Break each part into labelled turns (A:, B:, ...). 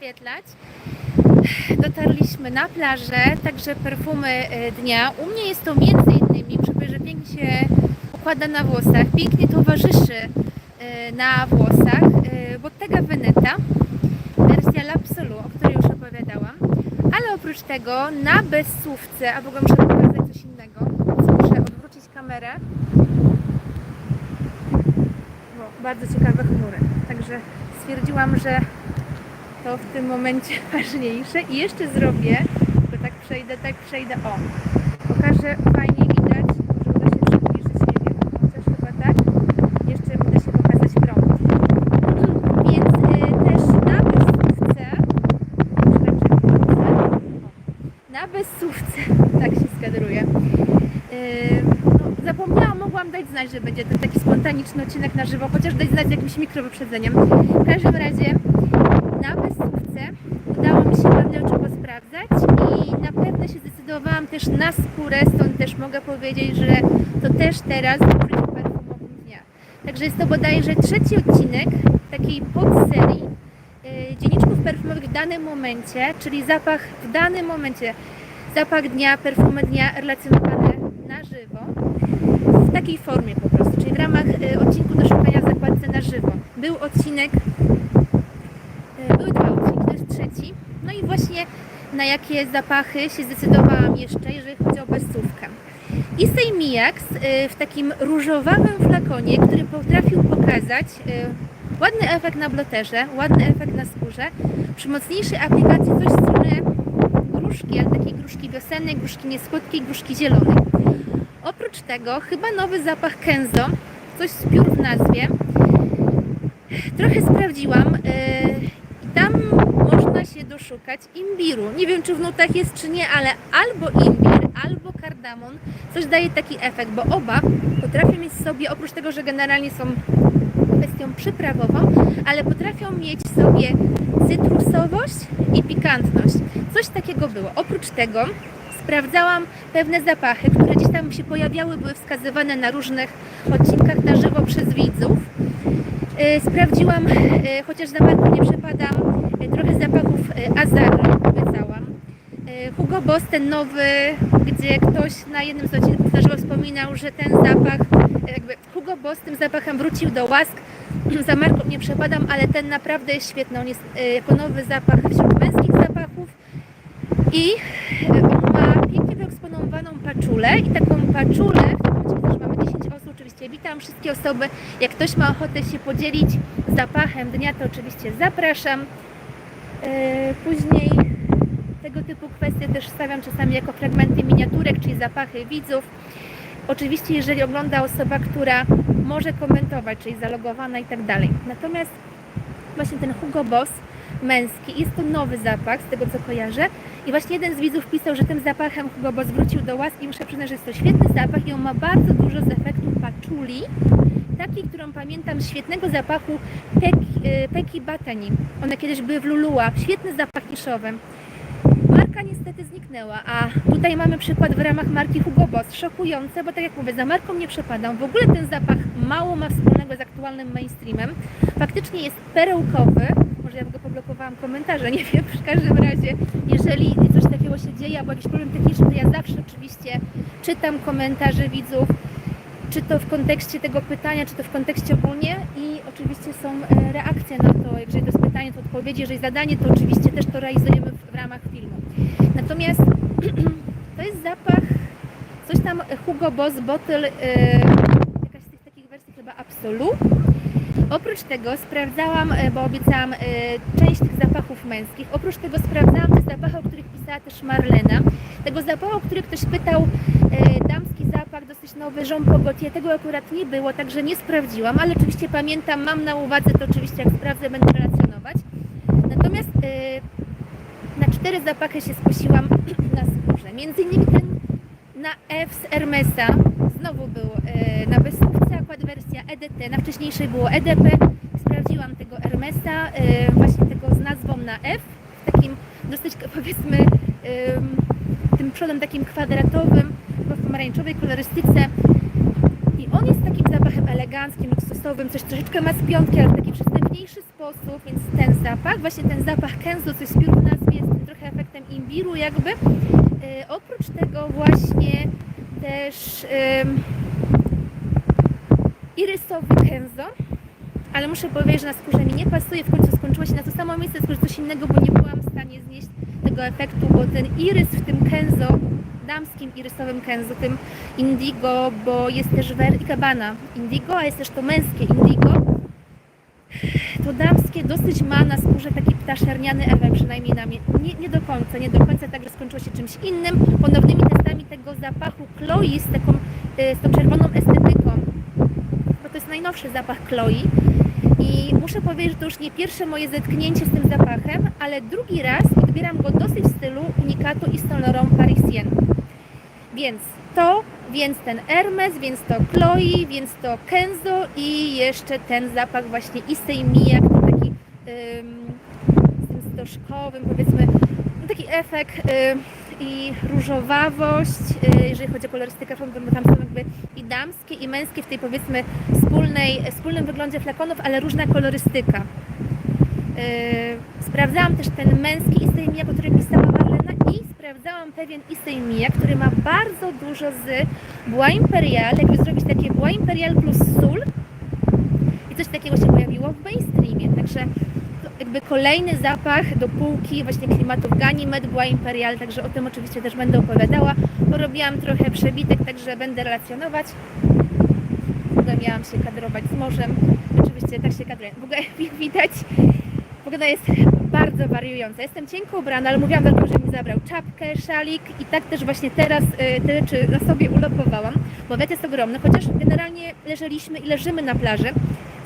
A: oświetlać. Dotarliśmy na plażę, także perfumy e, dnia. U mnie jest to między innymi, przypomnę, że pięknie się układa na włosach, pięknie towarzyszy e, na włosach e, Bottega Veneta, wersja L'Absolu, o której już opowiadałam. Ale oprócz tego na bezsłówce, a w ogóle muszę pokazać coś innego, muszę odwrócić kamerę. Bo bardzo ciekawe chmury. Także stwierdziłam, że to w tym momencie ważniejsze. I jeszcze zrobię, bo tak przejdę, tak przejdę, o. Pokażę, fajnie widać, może uda się przybliżyć, nie wiem, chociaż tak. Jeszcze uda się pokazać prąd. Więc y, też na bezsłówce, na bezsłówce, tak się skadruje. Yy, no, zapomniałam, mogłam dać znać, że będzie ten taki spontaniczny odcinek na żywo, chociaż dać znać z jakimś mikrowyprzedzeniem. W każdym razie na bezsłówce udało mi się pewne rzeczy posprawdzać i na pewno zdecydowałam też na skórę, stąd też mogę powiedzieć, że to też teraz perfumowym dnia. Także jest to bodajże trzeci odcinek takiej podserii yy, dzienniczków perfumowych w danym momencie, czyli zapach w danym momencie, zapach dnia, perfumy dnia relacjonowane na żywo w takiej formie po prostu, czyli w ramach y, odcinku do szukania w zakładce na żywo. Był odcinek, y, były dwa odcinki, to jest trzeci. No i właśnie jakie zapachy się zdecydowałam jeszcze, jeżeli chodzi o bezsłówkę. Issey Miax y, w takim różowawym flakonie, który potrafił pokazać y, ładny efekt na bloterze, ładny efekt na skórze, przy mocniejszej aplikacji coś w stronę gruszki, ale takiej gruszki wiosennej, gruszki niesłodkiej, gruszki zielonej. Oprócz tego chyba nowy zapach Kenzo, coś z piór w nazwie. Trochę sprawdziłam tam doszukać imbiru. Nie wiem czy w nutach jest czy nie, ale albo imbir, albo kardamon coś daje taki efekt, bo oba potrafią mieć sobie, oprócz tego, że generalnie są kwestią przyprawową, ale potrafią mieć sobie cytrusowość i pikantność. Coś takiego było. Oprócz tego sprawdzałam pewne zapachy, które gdzieś tam się pojawiały, były wskazywane na różnych odcinkach na żywo przez widzów. E, Sprawdziłam, e, chociaż za marką nie przepadam, trochę zapachów e, Azaro obiecałam. E, Hugo Boss, ten nowy, gdzie ktoś na jednym z odcinków wspominał, że ten zapach, e, jakby Hugo Boss tym zapachem wrócił do łask. Za marką nie przepadam, ale ten naprawdę jest świetny. On jest jako nowy zapach wśród męskich zapachów i on ma pięknie wyeksponowaną paczulę i taką paczulę, w mamy 10 osób, oczywiście witam wszystkie osoby. Jak ktoś ma ochotę się podzielić zapachem dnia, to oczywiście zapraszam. E, Później tego typu kwestie też wstawiam czasami jako fragmenty miniaturek, czyli zapachy widzów. Oczywiście, jeżeli ogląda osoba, która może komentować, czyli zalogowana i tak dalej. Natomiast właśnie ten Hugo Boss męski, jest to nowy zapach, z tego co kojarzę. I właśnie jeden z widzów pisał, że tym zapachem Hugo Boss wrócił do łaski. Muszę przyznać, że jest to świetny zapach i on ma bardzo dużo z efektu paczuli. Taki, którą pamiętam, z świetnego zapachu Peki, y, Peki Batani. One kiedyś były w Lulua. Świetny zapach niszowy. Marka niestety zniknęła, a tutaj mamy przykład w ramach marki Hugo Boss. Szokujące, bo tak jak mówię, za marką nie przepadam. W ogóle ten zapach mało ma wspólnego z aktualnym mainstreamem. Faktycznie jest perełkowy. Może ja go poblokowałam komentarze, nie wiem. W każdym razie, jeżeli coś takiego się dzieje albo jakiś problem techniczny, to ja zawsze oczywiście czytam komentarze widzów, czy to w kontekście tego pytania, czy to w kontekście ogólnie i oczywiście są e, reakcje na to, jeżeli to jest pytanie, to odpowiedzi, jeżeli zadanie, to oczywiście też to realizujemy w, ramach filmu. Natomiast to jest zapach, coś tam Hugo Boss Bottle, e, jakaś z tych takich wersji chyba Absolu. Oprócz tego sprawdzałam, e, bo obiecałam e, część tych zapachów męskich, oprócz tego sprawdzałam te zapachy, o których pisała też Marlena. Tego zapachu, o który ktoś pytał, e, damski zapach, dosyć nowy, Jean Paul Gaultier, tego akurat nie było, także nie sprawdziłam, ale oczywiście pamiętam, mam na uwadze, to oczywiście jak sprawdzę, będę relacjonować. Natomiast e, na cztery zapachy się skusiłam na skórze. Między innymi ten na F z Hermesa, znowu był e, na bezsłówce akurat wersja EDT, na wcześniejszej było EDP. Sprawdziłam tego Hermesa, e, właśnie tego z nazwą na F, w takim dosyć powiedzmy tym przodem takim kwadratowym, chyba w pomarańczowej kolorystyce. I on jest takim zapachem eleganckim, luksusowym, coś troszeczkę ma z piątki, ale w taki przystępniejszy sposób, więc ten zapach, właśnie ten zapach kenzo, coś spiór w nazwie, jest trochę efektem imbiru jakby. E, oprócz tego właśnie też irysowy kenzo, ale muszę powiedzieć, że na skórze mi nie pasuje, w końcu skończyło się na to samo miejsce, skórze coś innego, bo nie byłam w stanie znieść tego efektu, bo ten irys w tym kenzo, damskim irysowym kenzo, tym indigo, bo jest też ikebana indigo, a jest też to męskie indigo, to damskie dosyć ma na skórze taki ptascherniany efekt, przynajmniej na mnie. Nie, nie do końca, nie do końca, także skończyło się czymś innym. Ponownymi testami tego zapachu Chloe z taką, y, z tą czerwoną estetyką, bo to jest najnowszy zapach Chloe. I muszę powiedzieć, że to już nie pierwsze moje zetknięcie z tym zapachem, ale drugi raz odbieram go dosyć w stylu Unicato i Saint Laurent Parisien. Więc to, więc ten Hermes, więc to Chloe, więc to Kenzo i jeszcze ten zapach właśnie Issey to taki ym, z tym stożkowym, powiedzmy, no taki efekt i różowawość, y, jeżeli chodzi o kolorystykę, bo tam są jakby i damskie i męskie w tej powiedzmy wspólnej, wspólnym wyglądzie flakonów, ale różna kolorystyka. Yy, sprawdzałam też ten męski Issey Miyake, o którym pisała Marlena i sprawdzałam pewien Issey Miyake, który ma bardzo dużo z Bois Imperial, jakby zrobić takie Bois Imperial plus sól i coś takiego się pojawiło w mainstreamie, także jakby kolejny zapach do półki właśnie klimatów Ganymed, Bois Imperial, także o tym oczywiście też będę opowiadała, porobiłam trochę przebitek, także będę relacjonować ogóle miałam się kadrować z morzem. Oczywiście tak się kadruję. W ogóle jak widać, pogoda jest bardzo wariująca. Jestem cienko ubrana, ale mówiłam do że mi zabrał czapkę, szalik i tak też właśnie teraz y, te rzeczy na sobie ulokowałam, bo wiatr jest ogromny, chociaż generalnie leżeliśmy i leżymy na plaży.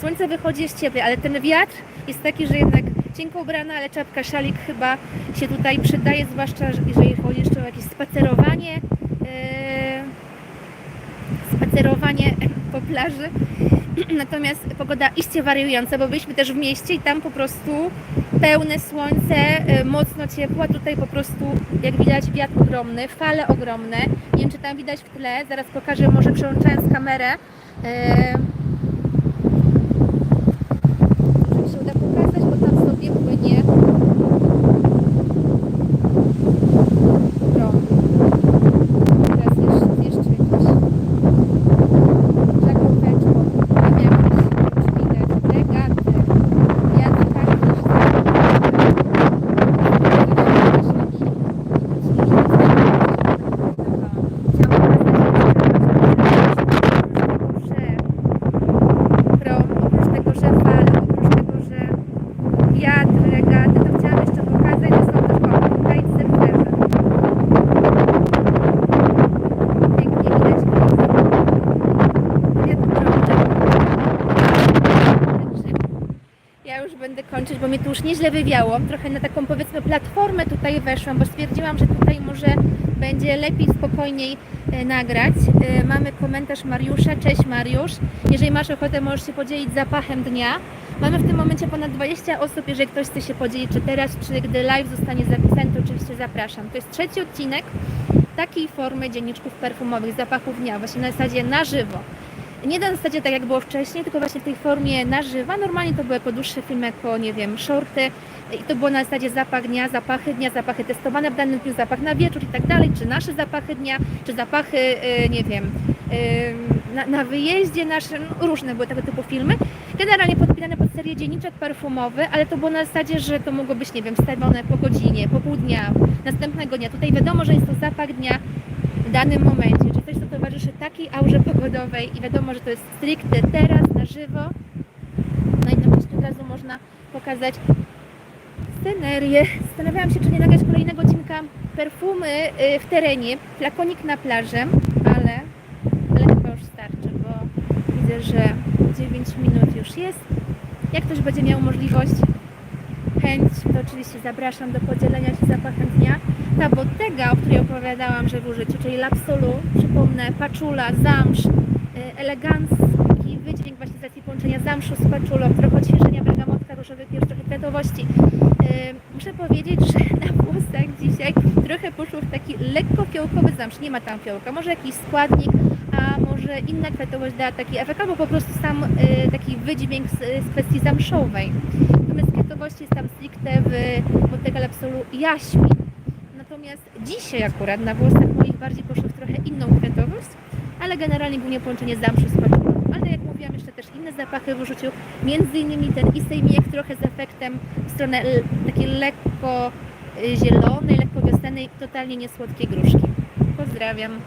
A: Słońce wychodzi, jest cieplej, ale ten wiatr jest taki, że jednak cienko ubrana, ale czapka, szalik chyba się tutaj przydaje, zwłaszcza że- jeżeli chodzi jeszcze o jakieś spacerowanie. Yy, spacerowanie po plaży. Natomiast pogoda iście wariująca, bo byliśmy też w mieście i tam po prostu pełne słońce, y, mocno ciepło, tutaj po prostu jak widać wiatr ogromny, fale ogromne. Nie wiem czy tam widać w tle, zaraz pokażę może przełączając kamerę. Y, Może mi się uda pokazać, bo tam sobie płynie prom. Teraz jeszcze, jeszcze jakoś żaglóweczką, tam jakieś już widać regaty, wiatr tak niż Prom, oprócz tego, że fale, oprócz tego, że wiatr, regaty, to chciałam jeszcze pokazać, że są też o, kitesurferzy. Pięknie widać Wiatr prączy. Także Ja już będę kończyć, bo mnie tu już nieźle wywiało. Trochę na taką powiedzmy platformę tutaj weszłam, bo stwierdziłam, że tutaj może będzie lepiej, spokojniej e, nagrać. E, Mamy komentarz Mariusza. Cześć Mariusz. Jeżeli masz ochotę, możesz się podzielić zapachem dnia. Mamy w tym momencie ponad 20 osób. Jeżeli ktoś chce się podzielić, czy teraz, czy gdy live zostanie zapisany, to oczywiście zapraszam. To jest trzeci odcinek takiej formy dzienniczków perfumowych, zapachów dnia, właśnie na zasadzie na żywo. Nie na zasadzie tak jak było wcześniej, tylko właśnie w tej formie na żywo. Normalnie to były jako dłuższe filmy, jako nie wiem, shorty i to było na zasadzie zapach dnia, zapachy dnia, zapachy testowane w danym dniu, zapach na wieczór i tak dalej, czy nasze zapachy dnia, czy zapachy, y, nie wiem, y, na, na wyjeździe naszym, różne były tego typu filmy. Generalnie podpinane pod serię dzienniczek perfumowy, ale to było na zasadzie, że to mogło być, nie wiem, wstawione po godzinie, po pół dnia, następnego dnia. Tutaj wiadomo, że jest to zapach dnia w danym momencie, czy coś, co towarzyszy takiej aurze pogodowej i wiadomo, że to jest stricte teraz, na żywo. No i jednocześnie od razu można pokazać scenerię. Zastanawiałam się, czy nie nagrać kolejnego odcinka perfumy y, w terenie, flakonik na plaży, ale, ale chyba już starczy, bo widzę, że 9 minut już jest. Jak ktoś będzie miał możliwość, chęć, to oczywiście zapraszam do podzielenia się zapachem dnia. Ta bottega, o której opowiadałam, że w użyciu, czyli Lapsolu, przypomnę, paczula, zamsz, y, elegancki wydźwięk właśnie z racji połączenia zamszu z paczulą, trochę odświeżenia, bergamotka, różowy pierś, trochę kwiatowości. Y, Muszę powiedzieć, że na włosach dzisiaj trochę poszło w taki lekko fiołkowy zamsz. Nie ma tam fiołka, może jakiś składnik, a może inna kwiatowość dała taki efekt, albo po prostu sam y, taki wydźwięk z, z kwestii zamszowej. Natomiast kwiatowości jest tam stricte w Bottega Lepsolu jaśmin. Natomiast dzisiaj akurat na włosach moich bardziej poszło w trochę inną kwiatowość, ale generalnie głównie połączenie zamszu z paczką. Ale jak mówiłam, jeszcze też inne zapachy w użyciu, między innymi ten Isejmiek trochę z efektem w stronę takiej lekko y, zielonej, lekko wiosennej, totalnie niesłodkiej gruszki. Pozdrawiam.